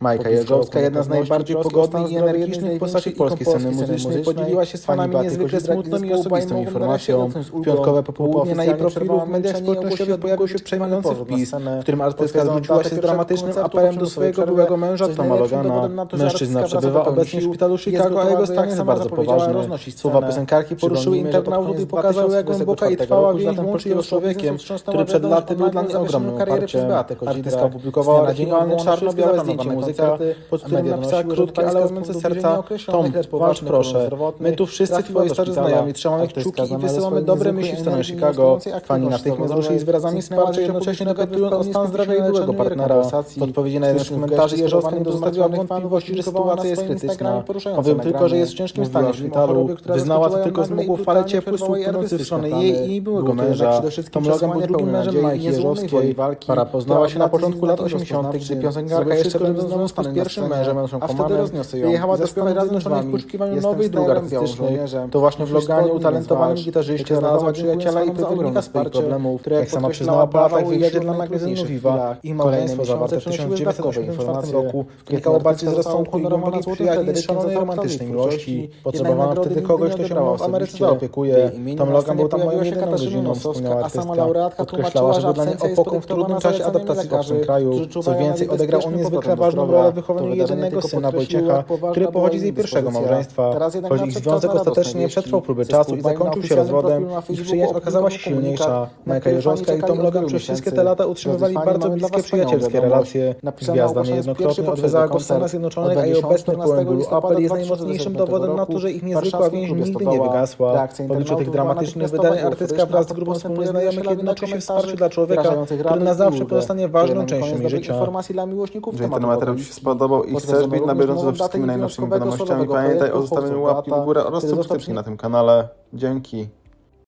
Majka Jeżowska, jedna z najbardziej pogodnych i energicznych postaci polskiej sceny muzycznej, podzieliła się z fanami niezwykle smutną i osobistą informacją. Piątkowe popołudnie na jej profilu w mediach społecznościowych pojawił się przejmujący wpis, w którym artystka zwróciła się z dramatycznym apelem do swojego byłego męża Toma Logana. Mężczyzna przebywa obecnie w szpitalu Chicago, a jego stan jest bardzo poważny. Słowa piosenkarki poruszyły internautów i pokazały, jak głęboka i trwała więź łączy ją z człowiekiem, który przed laty był dla niej ogromnym oparciem. Artystka opublikowała oryginalny czarno-białe zdjęcie muzyka, pod którym napisała krótkie, ale łamiące serca Tom, walcz proszę. My tu wszyscy twoi starzy znajomi trzymamy kciuki i wysyłamy dobre myśli w stronę Chicago. Fani natychmiast ruszyli z wyrazami wsparcia, jednocześnie dopytując o stan zdrowia jej byłego partnera. W odpowiedzi na jeden z komentarzy Jeżowska nie pozostawiła wątpliwości, że sytuacja jest krytyczna. Powiem tylko, że jest w ciężkim stanie w szpitalu. Wyznała to tylko z mógł fale ciepły słuch płynący w stronę jej i byłego męża. Tom Logan był drugim mężem Majki Jeżowskiej. Para poznała się na początku lat 80., gdy piosenkarka jeszcze znowu z pierwszym mężem, naszą komanem, wyjechała do Stanów Zjednoczonych w poszukiwaniu nowej dróg artystycznej. To właśnie w Loganie utalentowany gitarzyście znalazła przyjaciela i powodnika swoich problemów, które jak sama przyznała po latach wyjeździe dla magazynu Viva. Ich małżeństwo zawarte w 1974 roku wynikało bardziej z rozsądku i głębokiej przyjaźni niż szalonej romantycznej miłości. Potrzebowano wtedy kogoś, kto się mną w Ameryce zaopiekuje. Tom Logan był tam moją jedyną rodziną, wspomniała artystka. Podkreślała, że był dla niej opoką w trudnym czasie adaptacji w obcym kraju. Co więcej, odegrał on niezwykle ważną rolę w wychowaniu jedynego syna Wojciecha, który pochodzi z jej pierwszego małżeństwa. Choć ich związek ostatecznie nie przetrwał próby czasu i zakończył się rozwodem, ich przyjaźń okazała się silniejsza. Majka Jeżowska i Tom Logan przez wszystkie te lata utrzymywali bardzo bliskie przyjacielskie relacje. Gwiazda niejednokrotnie odwiedzała go w Stanach Zjednoczonych, a jej obecny pełen bólu apel jest najmocniejszym dowodem na to, że ich niezwykła więź nigdy nie wygasła. W obliczu tych dramatycznych wydarzeń artystka wraz z grupą wspólnych znajomych jednoczy się wsparciu dla człowieka, który na zawsze pozostanie ważną częścią jej życia. informacji dla miłośników tematu Ci się spodobał i chcesz być na bieżąco ze wszystkimi najnowszymi wiadomościami, pamiętaj o zostawieniu łapki w górę oraz subskrypcji na tym kanale. Dzięki.